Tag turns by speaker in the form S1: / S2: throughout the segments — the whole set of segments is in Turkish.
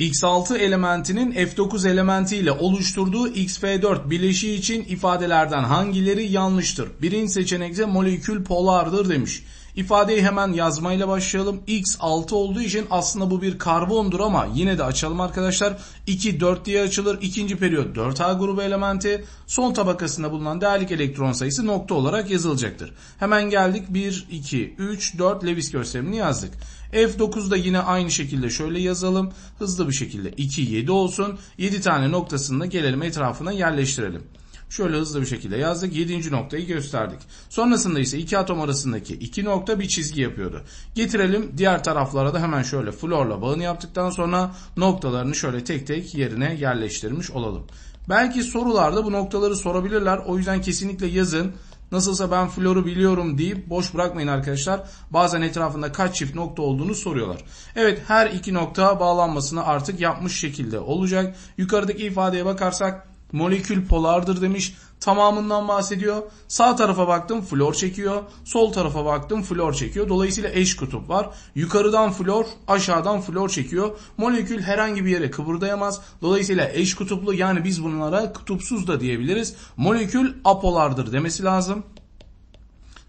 S1: X6 elementinin F9 elementi ile oluşturduğu XF4 bileşiği için ifadelerden hangileri yanlıştır? Birinci seçenekte molekül polardır demiş. İfadeyi hemen yazmayla başlayalım. X6 olduğu için aslında bu bir karbondur ama yine de açalım arkadaşlar. 2 4 diye açılır. İkinci periyot 4A grubu elementi. Son tabakasında bulunan değerlik elektron sayısı nokta olarak yazılacaktır. Hemen geldik 1 2 3 4 Lewis gösterimini yazdık. F9'da yine aynı şekilde şöyle yazalım. Hızlı bir şekilde 2 7 olsun. 7 tane noktasını da gelelim etrafına yerleştirelim. Şöyle hızlı bir şekilde yazdık. 7. noktayı gösterdik. Sonrasında ise iki atom arasındaki iki nokta bir çizgi yapıyordu. Getirelim diğer taraflara da hemen şöyle florla bağını yaptıktan sonra noktalarını şöyle tek tek yerine yerleştirmiş olalım. Belki sorularda bu noktaları sorabilirler. O yüzden kesinlikle yazın. Nasılsa ben floru biliyorum deyip boş bırakmayın arkadaşlar. Bazen etrafında kaç çift nokta olduğunu soruyorlar. Evet her iki nokta bağlanmasını artık yapmış şekilde olacak. Yukarıdaki ifadeye bakarsak molekül polardır demiş. Tamamından bahsediyor. Sağ tarafa baktım flor çekiyor. Sol tarafa baktım flor çekiyor. Dolayısıyla eş kutup var. Yukarıdan flor, aşağıdan flor çekiyor. Molekül herhangi bir yere kıpırdayamaz. Dolayısıyla eş kutuplu yani biz bunlara kutupsuz da diyebiliriz. Molekül apolardır demesi lazım.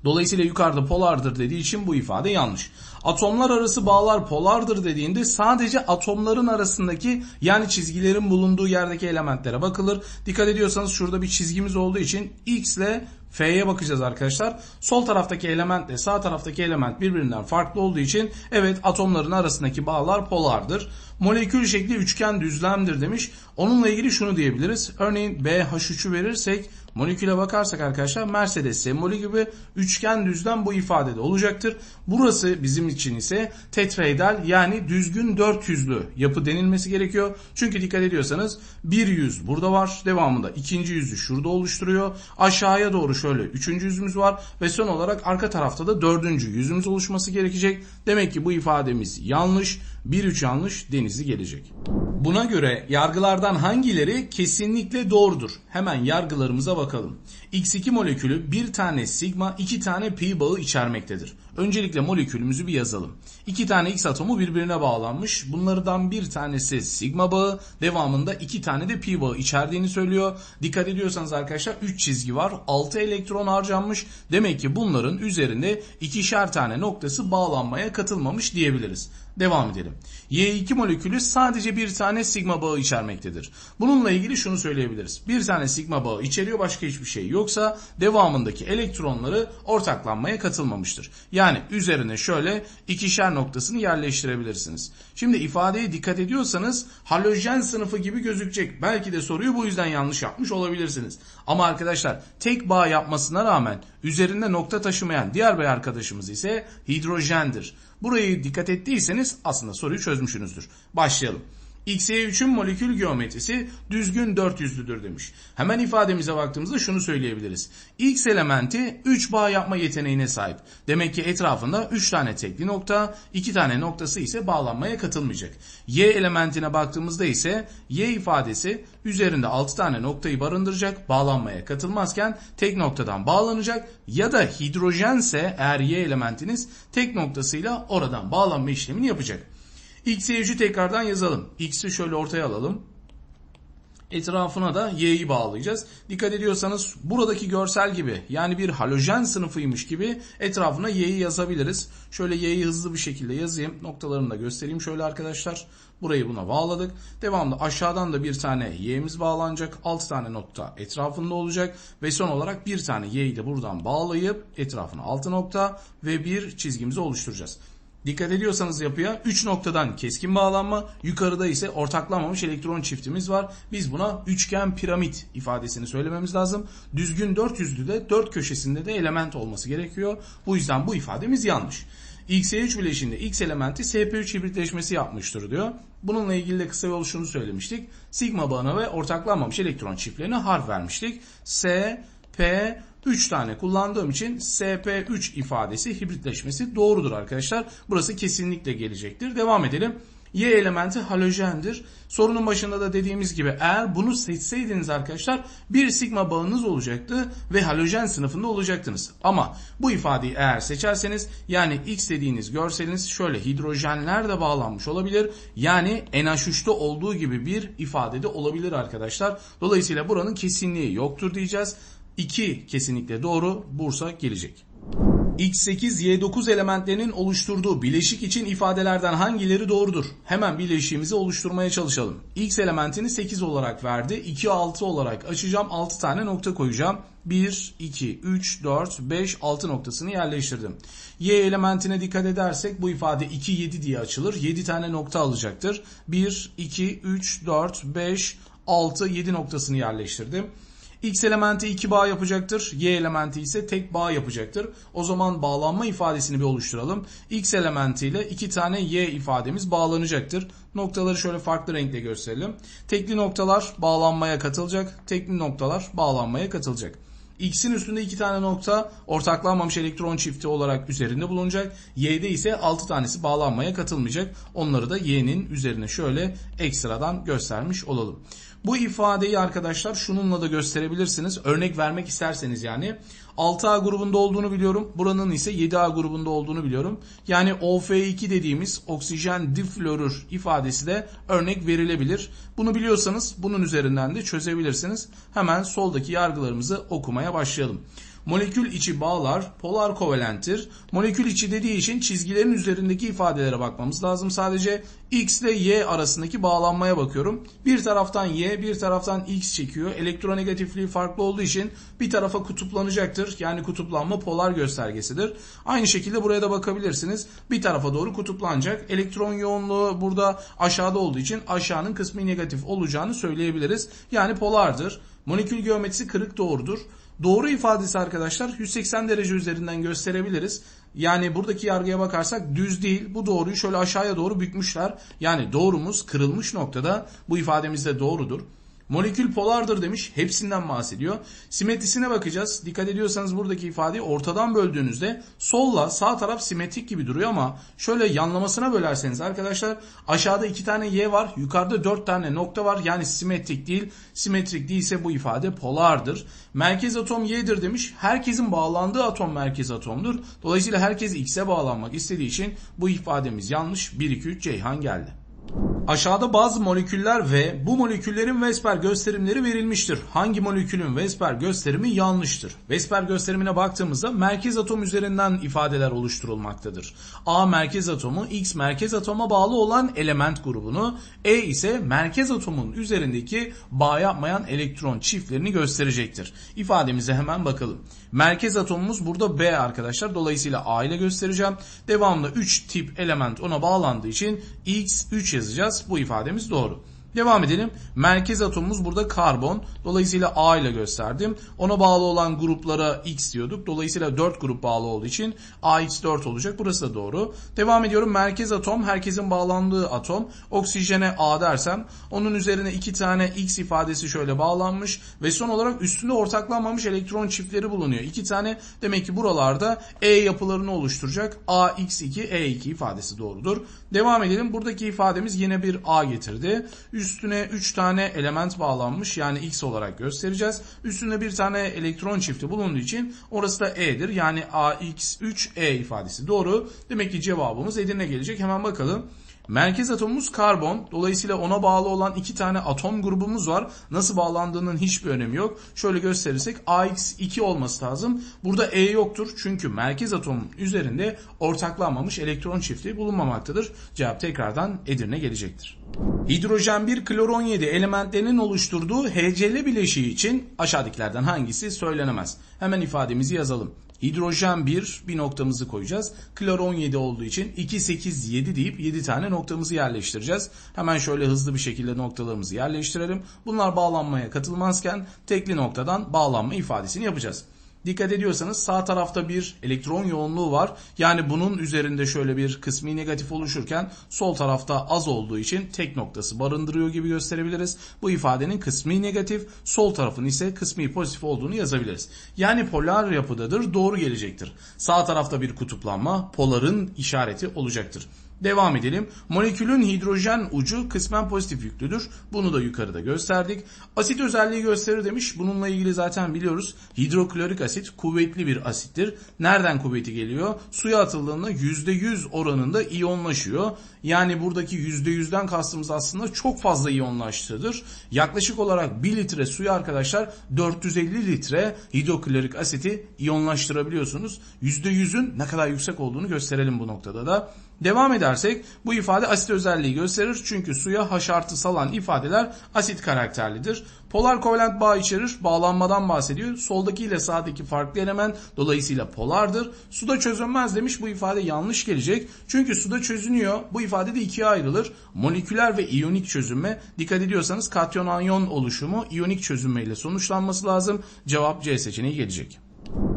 S1: Dolayısıyla yukarıda polardır dediği için bu ifade yanlış. Atomlar arası bağlar polardır dediğinde sadece atomların arasındaki yani çizgilerin bulunduğu yerdeki elementlere bakılır. Dikkat ediyorsanız şurada bir çizgimiz olduğu için X ile F'ye bakacağız arkadaşlar. Sol taraftaki elementle sağ taraftaki element birbirinden farklı olduğu için evet atomların arasındaki bağlar polardır. Molekül şekli üçgen düzlemdir demiş. Onunla ilgili şunu diyebiliriz. Örneğin BH3'ü verirsek moleküle bakarsak arkadaşlar Mercedes sembolü gibi üçgen düzlem bu ifadede olacaktır. Burası bizim için ise tetraedal yani düzgün dört yüzlü yapı denilmesi gerekiyor. Çünkü dikkat ediyorsanız bir yüz burada var. Devamında ikinci yüzü şurada oluşturuyor. Aşağıya doğru şöyle üçüncü yüzümüz var. Ve son olarak arka tarafta da dördüncü yüzümüz oluşması gerekecek. Demek ki bu ifademiz yanlış. 1-3 yanlış denizi gelecek. Buna göre yargılardan hangileri kesinlikle doğrudur? Hemen yargılarımıza bakalım. X2 molekülü bir tane sigma, iki tane pi bağı içermektedir. Öncelikle molekülümüzü bir yazalım. İki tane X atomu birbirine bağlanmış. Bunlardan bir tanesi sigma bağı, devamında iki tane de pi bağı içerdiğini söylüyor. Dikkat ediyorsanız arkadaşlar 3 çizgi var. 6 elektron harcanmış. Demek ki bunların üzerinde ikişer tane noktası bağlanmaya katılmamış diyebiliriz. Devam edelim. Y2 molekülü sadece bir tane sigma bağı içermektedir. Bununla ilgili şunu söyleyebiliriz. Bir tane sigma bağı içeriyor başka hiçbir şey yoksa devamındaki elektronları ortaklanmaya katılmamıştır. Yani üzerine şöyle ikişer noktasını yerleştirebilirsiniz. Şimdi ifadeye dikkat ediyorsanız halojen sınıfı gibi gözükecek. Belki de soruyu bu yüzden yanlış yapmış olabilirsiniz. Ama arkadaşlar tek bağ yapmasına rağmen üzerinde nokta taşımayan diğer bir arkadaşımız ise hidrojendir. Burayı dikkat ettiyseniz aslında soruyu çözmüşsünüzdür. Başlayalım. XY3'ün molekül geometrisi düzgün 400'lüdür demiş. Hemen ifademize baktığımızda şunu söyleyebiliriz. X elementi 3 bağ yapma yeteneğine sahip. Demek ki etrafında 3 tane tekli nokta, 2 tane noktası ise bağlanmaya katılmayacak. Y elementine baktığımızda ise Y ifadesi üzerinde 6 tane noktayı barındıracak, bağlanmaya katılmazken tek noktadan bağlanacak ya da hidrojense eğer Y elementiniz tek noktasıyla oradan bağlanma işlemini yapacak. X'e tekrardan yazalım. X'i şöyle ortaya alalım. Etrafına da Y'yi bağlayacağız. Dikkat ediyorsanız buradaki görsel gibi yani bir halojen sınıfıymış gibi etrafına Y'yi yazabiliriz. Şöyle Y'yi hızlı bir şekilde yazayım. Noktalarını da göstereyim şöyle arkadaşlar. Burayı buna bağladık. Devamlı aşağıdan da bir tane Y'miz bağlanacak. 6 tane nokta etrafında olacak. Ve son olarak bir tane Y'yi de buradan bağlayıp etrafına 6 nokta ve bir çizgimizi oluşturacağız. Dikkat ediyorsanız yapıya 3 noktadan keskin bağlanma, yukarıda ise ortaklanmamış elektron çiftimiz var. Biz buna üçgen piramit ifadesini söylememiz lazım. Düzgün 400'lü de 4 köşesinde de element olması gerekiyor. Bu yüzden bu ifademiz yanlış. XY3 bileşiğinde X elementi SP3 hibritleşmesi yapmıştır diyor. Bununla ilgili de kısa yol şunu söylemiştik. Sigma bağına ve ortaklanmamış elektron çiftlerine harf vermiştik. S, P, 3 tane kullandığım için SP3 ifadesi hibritleşmesi doğrudur arkadaşlar. Burası kesinlikle gelecektir. Devam edelim. Y elementi halojendir. Sorunun başında da dediğimiz gibi eğer bunu seçseydiniz arkadaşlar bir sigma bağınız olacaktı ve halojen sınıfında olacaktınız. Ama bu ifadeyi eğer seçerseniz yani X dediğiniz görseliniz şöyle hidrojenler de bağlanmış olabilir. Yani NH3'te olduğu gibi bir ifadede olabilir arkadaşlar. Dolayısıyla buranın kesinliği yoktur diyeceğiz. 2 kesinlikle doğru. Bursa gelecek. X8, Y9 elementlerinin oluşturduğu bileşik için ifadelerden hangileri doğrudur? Hemen bileşiğimizi oluşturmaya çalışalım. X elementini 8 olarak verdi. 2, 6 olarak açacağım. 6 tane nokta koyacağım. 1, 2, 3, 4, 5, 6 noktasını yerleştirdim. Y elementine dikkat edersek bu ifade 2, 7 diye açılır. 7 tane nokta alacaktır. 1, 2, 3, 4, 5, 6, 7 noktasını yerleştirdim. X elementi iki bağ yapacaktır. Y elementi ise tek bağ yapacaktır. O zaman bağlanma ifadesini bir oluşturalım. X elementi ile iki tane Y ifademiz bağlanacaktır. Noktaları şöyle farklı renkle gösterelim. Tekli noktalar bağlanmaya katılacak. Tekli noktalar bağlanmaya katılacak. X'in üstünde iki tane nokta ortaklanmamış elektron çifti olarak üzerinde bulunacak. Y'de ise 6 tanesi bağlanmaya katılmayacak. Onları da Y'nin üzerine şöyle ekstradan göstermiş olalım. Bu ifadeyi arkadaşlar şununla da gösterebilirsiniz. Örnek vermek isterseniz yani. 6A grubunda olduğunu biliyorum. Buranın ise 7A grubunda olduğunu biliyorum. Yani OF2 dediğimiz oksijen diflorür ifadesi de örnek verilebilir. Bunu biliyorsanız bunun üzerinden de çözebilirsiniz. Hemen soldaki yargılarımızı okumaya başlayalım. Molekül içi bağlar polar kovalenttir. Molekül içi dediği için çizgilerin üzerindeki ifadelere bakmamız lazım. Sadece X ile Y arasındaki bağlanmaya bakıyorum. Bir taraftan Y, bir taraftan X çekiyor. Elektronegatifliği farklı olduğu için bir tarafa kutuplanacaktır. Yani kutuplanma polar göstergesidir. Aynı şekilde buraya da bakabilirsiniz. Bir tarafa doğru kutuplanacak. Elektron yoğunluğu burada aşağıda olduğu için aşağının kısmı negatif olacağını söyleyebiliriz. Yani polardır. Molekül geometrisi kırık doğrudur. Doğru ifadesi arkadaşlar 180 derece üzerinden gösterebiliriz. Yani buradaki yargıya bakarsak düz değil. Bu doğruyu şöyle aşağıya doğru bükmüşler. Yani doğrumuz kırılmış noktada. Bu ifademiz de doğrudur. Molekül polardır demiş. Hepsinden bahsediyor. Simetrisine bakacağız. Dikkat ediyorsanız buradaki ifadeyi ortadan böldüğünüzde solla sağ taraf simetrik gibi duruyor ama şöyle yanlamasına bölerseniz arkadaşlar aşağıda iki tane y var. Yukarıda dört tane nokta var. Yani simetrik değil. Simetrik değilse bu ifade polardır. Merkez atom y'dir demiş. Herkesin bağlandığı atom merkez atomdur. Dolayısıyla herkes x'e bağlanmak istediği için bu ifademiz yanlış. 1 2 3 Ceyhan geldi. Aşağıda bazı moleküller ve bu moleküllerin Vesper gösterimleri verilmiştir. Hangi molekülün Vesper gösterimi yanlıştır? Vesper gösterimine baktığımızda merkez atom üzerinden ifadeler oluşturulmaktadır. A merkez atomu X merkez atoma bağlı olan element grubunu, E ise merkez atomun üzerindeki bağ yapmayan elektron çiftlerini gösterecektir. İfademize hemen bakalım. Merkez atomumuz burada B arkadaşlar. Dolayısıyla A ile göstereceğim. Devamlı 3 tip element ona bağlandığı için X 3 yazacağız. Bu ifademiz doğru. Devam edelim. Merkez atomumuz burada karbon. Dolayısıyla A ile gösterdim. Ona bağlı olan gruplara X diyorduk. Dolayısıyla 4 grup bağlı olduğu için AX4 olacak. Burası da doğru. Devam ediyorum. Merkez atom herkesin bağlandığı atom. Oksijene A dersem onun üzerine 2 tane X ifadesi şöyle bağlanmış ve son olarak üstünde ortaklanmamış elektron çiftleri bulunuyor. 2 tane demek ki buralarda E yapılarını oluşturacak. AX2 E2 ifadesi doğrudur. Devam edelim. Buradaki ifademiz yine bir A getirdi. Üstüne 3 tane element bağlanmış yani X olarak göstereceğiz. Üstünde bir tane elektron çifti bulunduğu için orası da E'dir. Yani AX3E ifadesi doğru. Demek ki cevabımız Edirne gelecek. Hemen bakalım. Merkez atomumuz karbon. Dolayısıyla ona bağlı olan iki tane atom grubumuz var. Nasıl bağlandığının hiçbir önemi yok. Şöyle gösterirsek AX2 olması lazım. Burada E yoktur. Çünkü merkez atomun üzerinde ortaklanmamış elektron çifti bulunmamaktadır. Cevap tekrardan Edirne gelecektir. Hidrojen 1 kloron 7 elementlerinin oluşturduğu HCl bileşiği için aşağıdakilerden hangisi söylenemez? Hemen ifademizi yazalım. Hidrojen 1 bir noktamızı koyacağız. Kloron 7 olduğu için 2, 8, 7 deyip 7 tane noktamızı yerleştireceğiz. Hemen şöyle hızlı bir şekilde noktalarımızı yerleştirelim. Bunlar bağlanmaya katılmazken tekli noktadan bağlanma ifadesini yapacağız. Dikkat ediyorsanız sağ tarafta bir elektron yoğunluğu var. Yani bunun üzerinde şöyle bir kısmi negatif oluşurken sol tarafta az olduğu için tek noktası barındırıyor gibi gösterebiliriz. Bu ifadenin kısmi negatif, sol tarafın ise kısmi pozitif olduğunu yazabiliriz. Yani polar yapıdadır, doğru gelecektir. Sağ tarafta bir kutuplanma poların işareti olacaktır. Devam edelim. Molekülün hidrojen ucu kısmen pozitif yüklüdür. Bunu da yukarıda gösterdik. Asit özelliği gösterir demiş. Bununla ilgili zaten biliyoruz. Hidroklorik asit kuvvetli bir asittir. Nereden kuvveti geliyor? Suya atıldığında %100 oranında iyonlaşıyor. Yani buradaki %100'den kastımız aslında çok fazla iyonlaştığıdır. Yaklaşık olarak 1 litre suya arkadaşlar 450 litre hidroklorik asiti iyonlaştırabiliyorsunuz. %100'ün ne kadar yüksek olduğunu gösterelim bu noktada da. Devam edersek bu ifade asit özelliği gösterir. Çünkü suya H salan ifadeler asit karakterlidir. Polar kovalent bağ içerir. Bağlanmadan bahsediyor. Soldaki ile sağdaki farklı element dolayısıyla polardır. Suda çözünmez demiş. Bu ifade yanlış gelecek. Çünkü suda çözünüyor. Bu ifade de ikiye ayrılır. Moleküler ve iyonik çözünme. Dikkat ediyorsanız katyon anyon oluşumu iyonik çözünme ile sonuçlanması lazım. Cevap C seçeneği gelecek.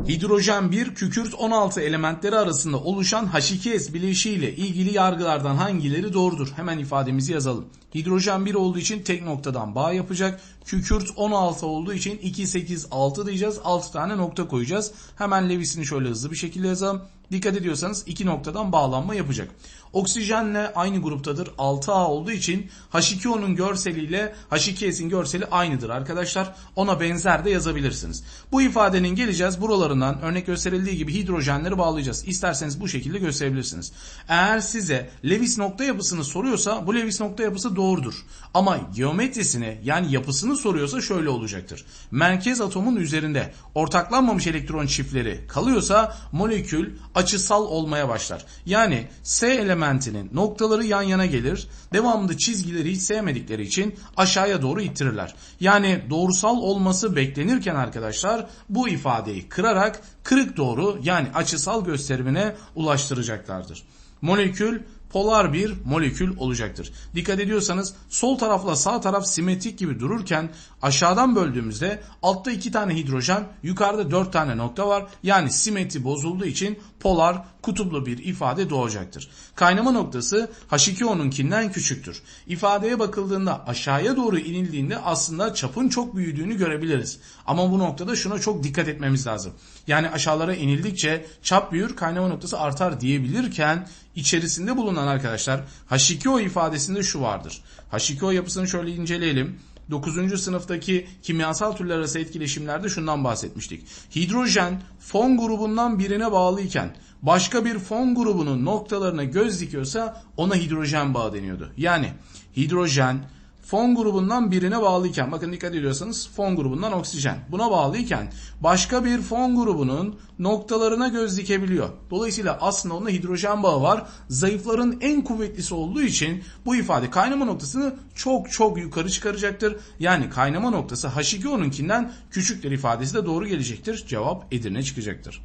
S1: Hidrojen 1 kükürt 16 elementleri arasında oluşan H2S bileşiği ile ilgili yargılardan hangileri doğrudur? Hemen ifademizi yazalım. Hidrojen 1 olduğu için tek noktadan bağ yapacak. Kükürt 16 olduğu için 2, 8, 6 diyeceğiz. 6 tane nokta koyacağız. Hemen Lewis'ini şöyle hızlı bir şekilde yazalım. Dikkat ediyorsanız iki noktadan bağlanma yapacak. Oksijenle aynı gruptadır. 6A olduğu için H2O'nun görseliyle H2S'in görseli aynıdır arkadaşlar. Ona benzer de yazabilirsiniz. Bu ifadenin geleceğiz buralarından örnek gösterildiği gibi hidrojenleri bağlayacağız. İsterseniz bu şekilde gösterebilirsiniz. Eğer size Lewis nokta yapısını soruyorsa bu Lewis nokta yapısı doğrudur. Ama geometrisini yani yapısını soruyorsa şöyle olacaktır. Merkez atomun üzerinde ortaklanmamış elektron çiftleri kalıyorsa molekül açısal olmaya başlar. Yani S elementinin noktaları yan yana gelir. Devamında çizgileri hiç sevmedikleri için aşağıya doğru ittirirler. Yani doğrusal olması beklenirken arkadaşlar bu ifadeyi kırarak kırık doğru yani açısal gösterimine ulaştıracaklardır. Molekül polar bir molekül olacaktır. Dikkat ediyorsanız sol tarafla sağ taraf simetrik gibi dururken aşağıdan böldüğümüzde altta iki tane hidrojen yukarıda dört tane nokta var. Yani simetri bozulduğu için polar kutuplu bir ifade doğacaktır. Kaynama noktası H2O'nunkinden küçüktür. İfadeye bakıldığında aşağıya doğru inildiğinde aslında çapın çok büyüdüğünü görebiliriz. Ama bu noktada şuna çok dikkat etmemiz lazım. Yani aşağılara inildikçe çap büyür kaynama noktası artar diyebilirken içerisinde bulunan arkadaşlar H2O ifadesinde şu vardır. H2O yapısını şöyle inceleyelim. 9. sınıftaki kimyasal türler arası etkileşimlerde şundan bahsetmiştik. Hidrojen fon grubundan birine bağlıyken başka bir fon grubunun noktalarına göz dikiyorsa ona hidrojen bağı deniyordu. Yani hidrojen fon grubundan birine bağlıyken bakın dikkat ediyorsanız fon grubundan oksijen buna bağlıyken başka bir fon grubunun noktalarına göz dikebiliyor. Dolayısıyla aslında onda hidrojen bağı var. Zayıfların en kuvvetlisi olduğu için bu ifade kaynama noktasını çok çok yukarı çıkaracaktır. Yani kaynama noktası H2O'nunkinden küçüktür ifadesi de doğru gelecektir. Cevap Edirne çıkacaktır.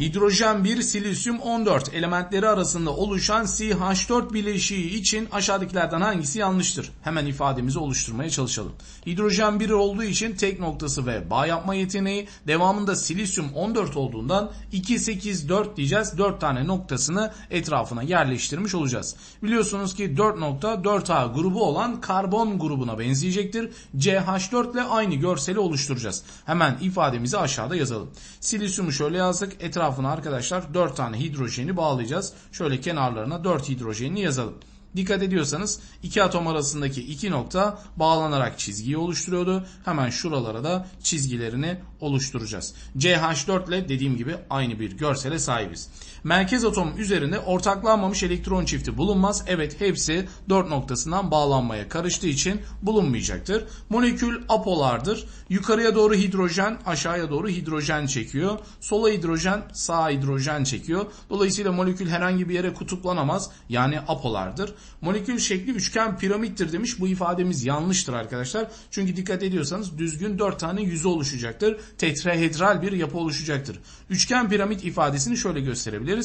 S1: Hidrojen 1, silisyum 14 elementleri arasında oluşan CH4 bileşiği için aşağıdakilerden hangisi yanlıştır? Hemen ifademizi oluşturmaya çalışalım. Hidrojen 1 olduğu için tek noktası ve bağ yapma yeteneği devamında silisyum 14 olduğundan 2, 8, 4 diyeceğiz. 4 tane noktasını etrafına yerleştirmiş olacağız. Biliyorsunuz ki 4 nokta 4A grubu olan karbon grubuna benzeyecektir. CH4 ile aynı görseli oluşturacağız. Hemen ifademizi aşağıda yazalım. Silisyumu şöyle yazdık. Etrafına arkadaşlar 4 tane hidrojeni bağlayacağız. Şöyle kenarlarına 4 hidrojenini yazalım. Dikkat ediyorsanız iki atom arasındaki iki nokta bağlanarak çizgiyi oluşturuyordu. Hemen şuralara da çizgilerini oluşturacağız. CH4 ile dediğim gibi aynı bir görsele sahibiz. Merkez atom üzerinde ortaklanmamış elektron çifti bulunmaz. Evet hepsi 4 noktasından bağlanmaya karıştığı için bulunmayacaktır. Molekül apolardır. Yukarıya doğru hidrojen, aşağıya doğru hidrojen çekiyor. Sola hidrojen, sağa hidrojen çekiyor. Dolayısıyla molekül herhangi bir yere kutuplanamaz. Yani apolardır. Molekül şekli üçgen piramittir demiş. Bu ifademiz yanlıştır arkadaşlar. Çünkü dikkat ediyorsanız düzgün 4 tane yüzü oluşacaktır. Tetrahedral bir yapı oluşacaktır. Üçgen piramit ifadesini şöyle gösterebiliriz.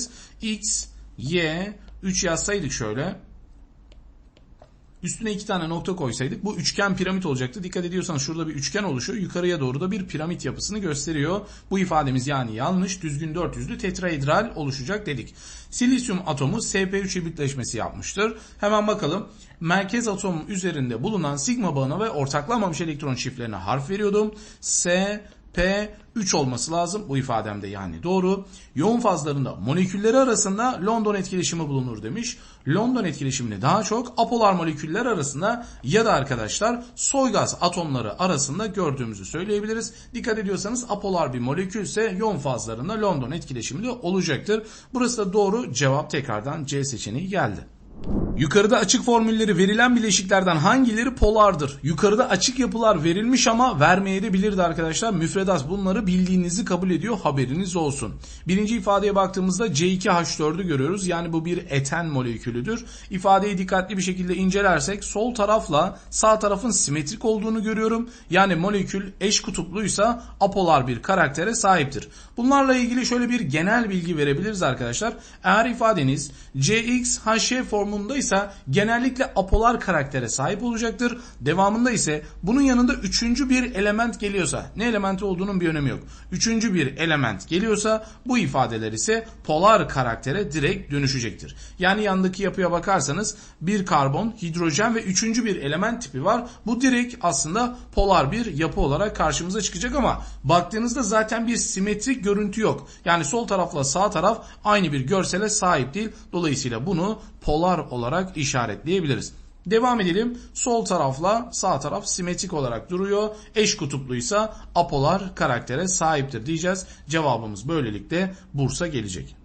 S1: X, Y, 3 yazsaydık şöyle. Üstüne iki tane nokta koysaydık bu üçgen piramit olacaktı. Dikkat ediyorsanız şurada bir üçgen oluşuyor. Yukarıya doğru da bir piramit yapısını gösteriyor. Bu ifademiz yani yanlış. Düzgün 400'lü tetrahedral oluşacak dedik. Silisyum atomu SP3 hibritleşmesi yapmıştır. Hemen bakalım. Merkez atom üzerinde bulunan sigma bağına ve ortaklanmamış elektron çiftlerine harf veriyordum. S, P3 olması lazım. Bu ifademde yani doğru. Yoğun fazlarında molekülleri arasında London etkileşimi bulunur demiş. London etkileşimini daha çok apolar moleküller arasında ya da arkadaşlar soy gaz atomları arasında gördüğümüzü söyleyebiliriz. Dikkat ediyorsanız apolar bir molekülse yoğun fazlarında London etkileşimi de olacaktır. Burası da doğru cevap tekrardan C seçeneği geldi. Yukarıda açık formülleri verilen bileşiklerden hangileri polardır? Yukarıda açık yapılar verilmiş ama vermeyebilirdi arkadaşlar. Müfredat bunları bildiğinizi kabul ediyor haberiniz olsun. Birinci ifadeye baktığımızda C2H4'ü görüyoruz. Yani bu bir eten molekülüdür. İfadeyi dikkatli bir şekilde incelersek sol tarafla sağ tarafın simetrik olduğunu görüyorum. Yani molekül eş kutupluysa apolar bir karaktere sahiptir. Bunlarla ilgili şöyle bir genel bilgi verebiliriz arkadaşlar. Eğer ifadeniz CXHY formundaysa genellikle apolar karaktere sahip olacaktır. Devamında ise bunun yanında üçüncü bir element geliyorsa ne elementi olduğunun bir önemi yok. Üçüncü bir element geliyorsa bu ifadeler ise polar karaktere direkt dönüşecektir. Yani yandaki yapıya bakarsanız bir karbon, hidrojen ve üçüncü bir element tipi var. Bu direkt aslında polar bir yapı olarak karşımıza çıkacak ama baktığınızda zaten bir simetrik görüntü yok. Yani sol tarafla sağ taraf aynı bir görsele sahip değil. Dolayısıyla bunu polar olarak işaretleyebiliriz. Devam edelim. Sol tarafla sağ taraf simetrik olarak duruyor. Eş kutupluysa apolar karaktere sahiptir diyeceğiz. Cevabımız böylelikle Bursa gelecek.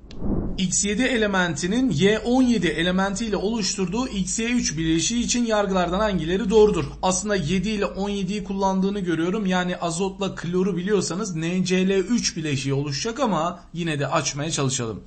S1: X7 elementinin Y17 elementiyle oluşturduğu XY3 bileşiği için yargılardan hangileri doğrudur? Aslında 7 ile 17'yi kullandığını görüyorum. Yani azotla kloru biliyorsanız NCl3 bileşiği oluşacak ama yine de açmaya çalışalım.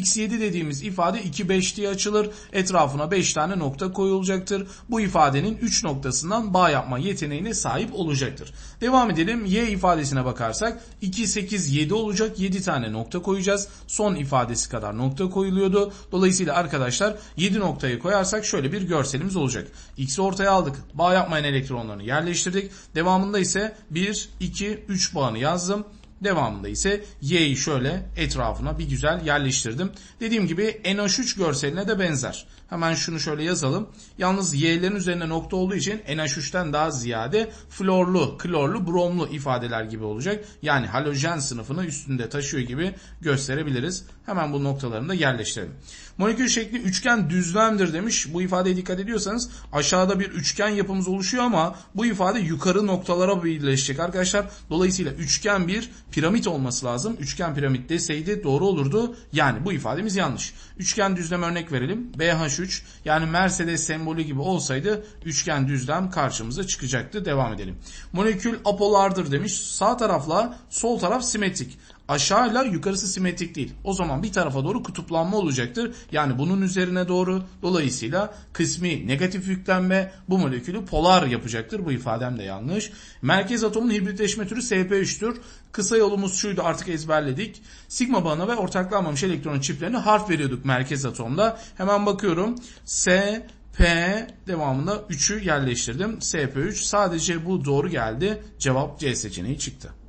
S1: X7 dediğimiz ifade 2-5 diye açılır. Etrafına 5 tane nokta koyulacaktır. Bu ifadenin 3 noktasından bağ yapma yeteneğine sahip olacaktır. Devam edelim. Y ifadesine bakarsak 2, 8, 7 olacak. 7 tane nokta koyacağız. Son ifadesi kadar nokta koyuluyordu. Dolayısıyla arkadaşlar 7 noktayı koyarsak şöyle bir görselimiz olacak. X'i ortaya aldık. Bağ yapmayan elektronlarını yerleştirdik. Devamında ise 1, 2, 3 bağını yazdım. Devamında ise Y'yi şöyle etrafına bir güzel yerleştirdim. Dediğim gibi NH3 görseline de benzer. Hemen şunu şöyle yazalım. Yalnız Y'lerin üzerinde nokta olduğu için NH3'ten daha ziyade florlu, klorlu, bromlu ifadeler gibi olacak. Yani halojen sınıfını üstünde taşıyor gibi gösterebiliriz. Hemen bu noktalarını da yerleştirelim. Molekül şekli üçgen düzlemdir demiş. Bu ifadeye dikkat ediyorsanız aşağıda bir üçgen yapımız oluşuyor ama bu ifade yukarı noktalara birleşecek arkadaşlar. Dolayısıyla üçgen bir piramit olması lazım. Üçgen piramit deseydi doğru olurdu. Yani bu ifademiz yanlış. Üçgen düzlem örnek verelim. BH3 yani Mercedes sembolü gibi olsaydı üçgen düzlem karşımıza çıkacaktı. Devam edelim. Molekül apolardır demiş. Sağ tarafla sol taraf simetrik aşağıyla yukarısı simetrik değil. O zaman bir tarafa doğru kutuplanma olacaktır. Yani bunun üzerine doğru dolayısıyla kısmi negatif yüklenme bu molekülü polar yapacaktır. Bu ifadem de yanlış. Merkez atomun hibritleşme türü SP3'tür. Kısa yolumuz şuydu artık ezberledik. Sigma bağına ve ortaklanmamış elektron çiftlerine harf veriyorduk merkez atomda. Hemen bakıyorum. S, P devamında 3'ü yerleştirdim. SP3 sadece bu doğru geldi. Cevap C seçeneği çıktı.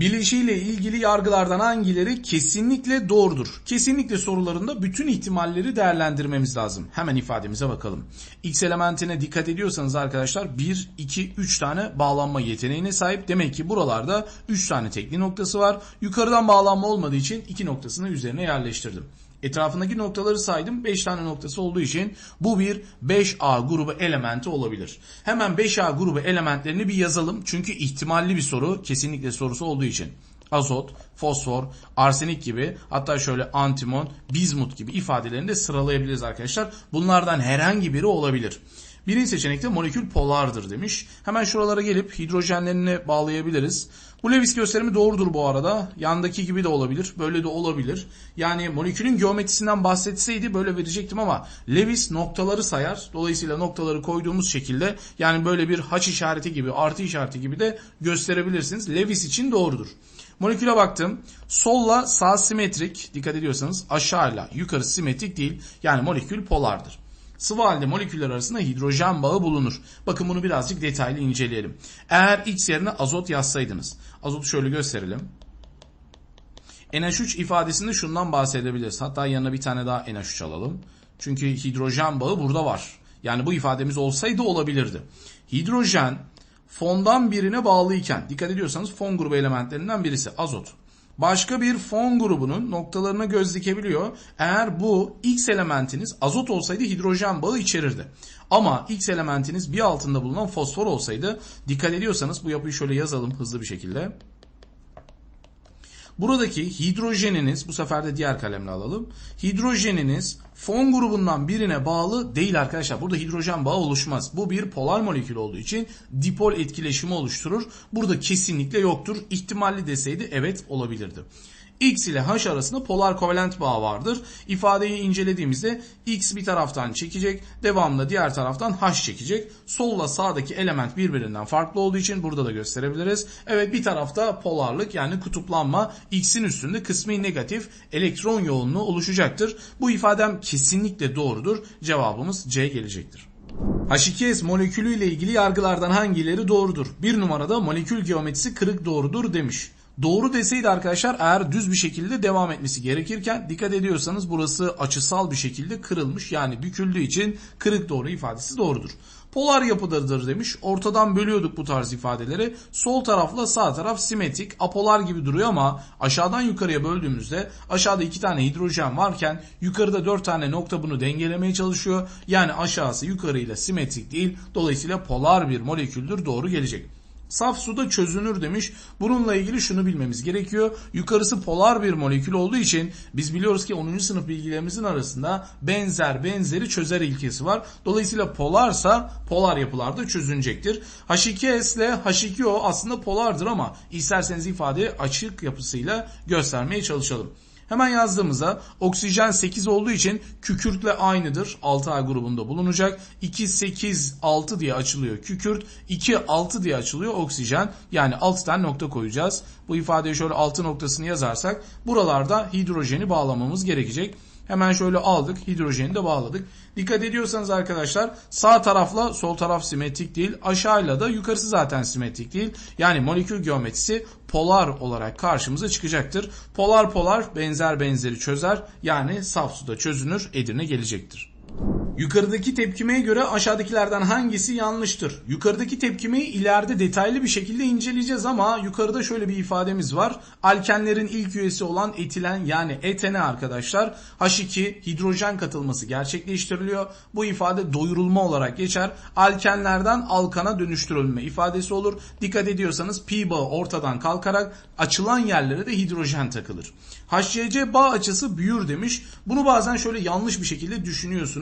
S1: Bileşiyle ilgili yargılardan hangileri kesinlikle doğrudur? Kesinlikle sorularında bütün ihtimalleri değerlendirmemiz lazım. Hemen ifademize bakalım. X elementine dikkat ediyorsanız arkadaşlar 1, 2, 3 tane bağlanma yeteneğine sahip. Demek ki buralarda 3 tane tekli noktası var. Yukarıdan bağlanma olmadığı için 2 noktasını üzerine yerleştirdim. Etrafındaki noktaları saydım. 5 tane noktası olduğu için bu bir 5A grubu elementi olabilir. Hemen 5A grubu elementlerini bir yazalım. Çünkü ihtimalli bir soru. Kesinlikle sorusu olduğu için. Azot, fosfor, arsenik gibi hatta şöyle antimon, bizmut gibi ifadelerini de sıralayabiliriz arkadaşlar. Bunlardan herhangi biri olabilir. Birinci seçenekte molekül polardır demiş. Hemen şuralara gelip hidrojenlerini bağlayabiliriz. Bu Lewis gösterimi doğrudur bu arada. Yandaki gibi de olabilir. Böyle de olabilir. Yani molekülün geometrisinden bahsetseydi böyle verecektim ama Lewis noktaları sayar. Dolayısıyla noktaları koyduğumuz şekilde yani böyle bir haç işareti gibi artı işareti gibi de gösterebilirsiniz. Lewis için doğrudur. Moleküle baktım. Solla sağ simetrik. Dikkat ediyorsanız aşağıyla yukarı simetrik değil. Yani molekül polardır. Sıvı halde moleküller arasında hidrojen bağı bulunur. Bakın bunu birazcık detaylı inceleyelim. Eğer X yerine azot yazsaydınız. Azotu şöyle gösterelim. NH3 ifadesinde şundan bahsedebiliriz. Hatta yanına bir tane daha NH3 alalım. Çünkü hidrojen bağı burada var. Yani bu ifademiz olsaydı olabilirdi. Hidrojen fondan birine bağlıyken dikkat ediyorsanız fon grubu elementlerinden birisi azot. Başka bir fon grubunun noktalarına göz dikebiliyor. Eğer bu X elementiniz azot olsaydı hidrojen bağı içerirdi. Ama X elementiniz bir altında bulunan fosfor olsaydı dikkat ediyorsanız bu yapıyı şöyle yazalım hızlı bir şekilde. Buradaki hidrojeniniz bu sefer de diğer kalemle alalım. Hidrojeniniz fon grubundan birine bağlı değil arkadaşlar. Burada hidrojen bağı oluşmaz. Bu bir polar molekül olduğu için dipol etkileşimi oluşturur. Burada kesinlikle yoktur. İhtimalli deseydi evet olabilirdi. X ile H arasında polar kovalent bağ vardır. İfadeyi incelediğimizde X bir taraftan çekecek, devamında diğer taraftan H çekecek. Solla sağdaki element birbirinden farklı olduğu için burada da gösterebiliriz. Evet bir tarafta polarlık yani kutuplanma X'in üstünde kısmi negatif elektron yoğunluğu oluşacaktır. Bu ifadem kesinlikle doğrudur. Cevabımız C gelecektir. H2S molekülü ile ilgili yargılardan hangileri doğrudur? Bir numarada molekül geometrisi kırık doğrudur demiş. Doğru deseydi arkadaşlar eğer düz bir şekilde devam etmesi gerekirken dikkat ediyorsanız burası açısal bir şekilde kırılmış yani büküldüğü için kırık doğru ifadesi doğrudur. Polar yapıdadır demiş. Ortadan bölüyorduk bu tarz ifadeleri. Sol tarafla sağ taraf simetrik, apolar gibi duruyor ama aşağıdan yukarıya böldüğümüzde aşağıda iki tane hidrojen varken yukarıda dört tane nokta bunu dengelemeye çalışıyor. Yani aşağısı yukarıyla simetrik değil. Dolayısıyla polar bir moleküldür doğru gelecek. Saf suda çözünür demiş. Bununla ilgili şunu bilmemiz gerekiyor. Yukarısı polar bir molekül olduğu için biz biliyoruz ki 10. sınıf bilgilerimizin arasında benzer benzeri çözer ilkesi var. Dolayısıyla polarsa polar yapılarda çözünecektir. H2S ile H2O aslında polardır ama isterseniz ifadeyi açık yapısıyla göstermeye çalışalım. Hemen yazdığımızda oksijen 8 olduğu için kükürtle aynıdır. 6A grubunda bulunacak. 2, 8, 6 diye açılıyor kükürt. 2, 6 diye açılıyor oksijen. Yani 6 tane nokta koyacağız. Bu ifadeye şöyle 6 noktasını yazarsak buralarda hidrojeni bağlamamız gerekecek. Hemen şöyle aldık. Hidrojeni de bağladık. Dikkat ediyorsanız arkadaşlar sağ tarafla sol taraf simetrik değil. Aşağıyla da yukarısı zaten simetrik değil. Yani molekül geometrisi polar olarak karşımıza çıkacaktır. Polar polar benzer benzeri çözer. Yani saf suda çözünür Edirne gelecektir. Yukarıdaki tepkimeye göre aşağıdakilerden hangisi yanlıştır? Yukarıdaki tepkimeyi ileride detaylı bir şekilde inceleyeceğiz ama yukarıda şöyle bir ifademiz var. Alkenlerin ilk üyesi olan etilen yani etene arkadaşlar H2 hidrojen katılması gerçekleştiriliyor. Bu ifade doyurulma olarak geçer. Alkenlerden alkana dönüştürülme ifadesi olur. Dikkat ediyorsanız pi bağı ortadan kalkarak açılan yerlere de hidrojen takılır. HCC bağ açısı büyür demiş. Bunu bazen şöyle yanlış bir şekilde düşünüyorsunuz.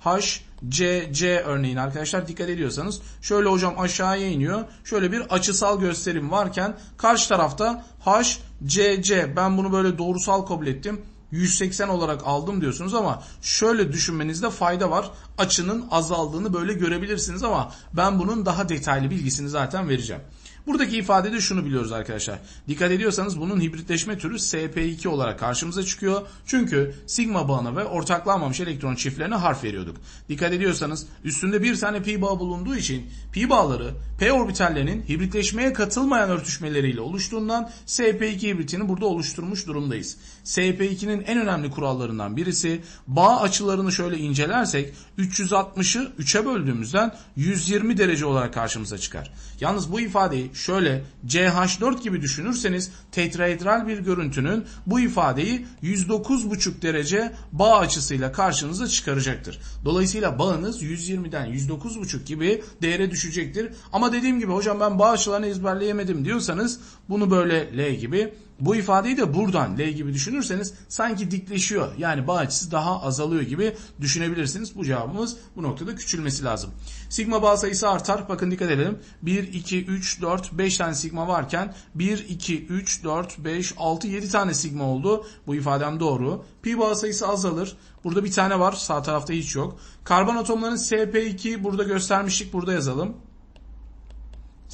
S1: H, C, C örneğin arkadaşlar dikkat ediyorsanız şöyle hocam aşağıya iniyor. Şöyle bir açısal gösterim varken karşı tarafta H, C, C ben bunu böyle doğrusal kabul ettim. 180 olarak aldım diyorsunuz ama şöyle düşünmenizde fayda var. Açının azaldığını böyle görebilirsiniz ama ben bunun daha detaylı bilgisini zaten vereceğim. Buradaki ifadede şunu biliyoruz arkadaşlar. Dikkat ediyorsanız bunun hibritleşme türü SP2 olarak karşımıza çıkıyor. Çünkü sigma bağına ve ortaklanmamış elektron çiftlerine harf veriyorduk. Dikkat ediyorsanız üstünde bir tane pi bağı bulunduğu için pi bağları p orbitallerinin hibritleşmeye katılmayan örtüşmeleriyle oluştuğundan SP2 hibritini burada oluşturmuş durumdayız. SP2'nin en önemli kurallarından birisi bağ açılarını şöyle incelersek 360'ı 3'e böldüğümüzden 120 derece olarak karşımıza çıkar. Yalnız bu ifadeyi şöyle CH4 gibi düşünürseniz tetraedral bir görüntünün bu ifadeyi 109,5 derece bağ açısıyla karşınıza çıkaracaktır. Dolayısıyla bağınız 120'den 109,5 gibi değere düşecektir. Ama dediğim gibi hocam ben bağ açılarını ezberleyemedim diyorsanız bunu böyle L gibi bu ifadeyi de buradan L gibi düşünürseniz sanki dikleşiyor. Yani bağ açısı daha azalıyor gibi düşünebilirsiniz. Bu cevabımız bu noktada küçülmesi lazım. Sigma bağ sayısı artar. Bakın dikkat edelim. 1, 2, 3, 4, 5 tane sigma varken 1, 2, 3, 4, 5, 6, 7 tane sigma oldu. Bu ifadem doğru. Pi bağ sayısı azalır. Burada bir tane var. Sağ tarafta hiç yok. Karbon atomlarının SP2 burada göstermiştik. Burada yazalım.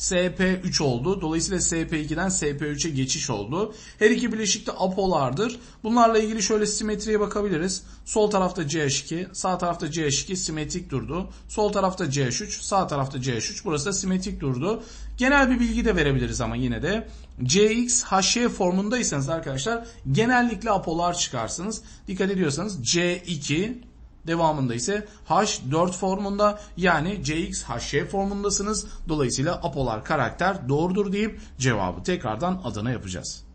S1: SP3 oldu. Dolayısıyla SP2'den SP3'e geçiş oldu. Her iki bileşik de apolardır. Bunlarla ilgili şöyle simetriye bakabiliriz. Sol tarafta CH2, sağ tarafta CH2 simetrik durdu. Sol tarafta CH3, sağ tarafta CH3. Burası da simetrik durdu. Genel bir bilgi de verebiliriz ama yine de. CX, HY formundaysanız arkadaşlar genellikle apolar çıkarsınız. Dikkat ediyorsanız C2, Devamında ise H4 formunda yani CXHY formundasınız. Dolayısıyla apolar karakter doğrudur deyip cevabı tekrardan adına yapacağız.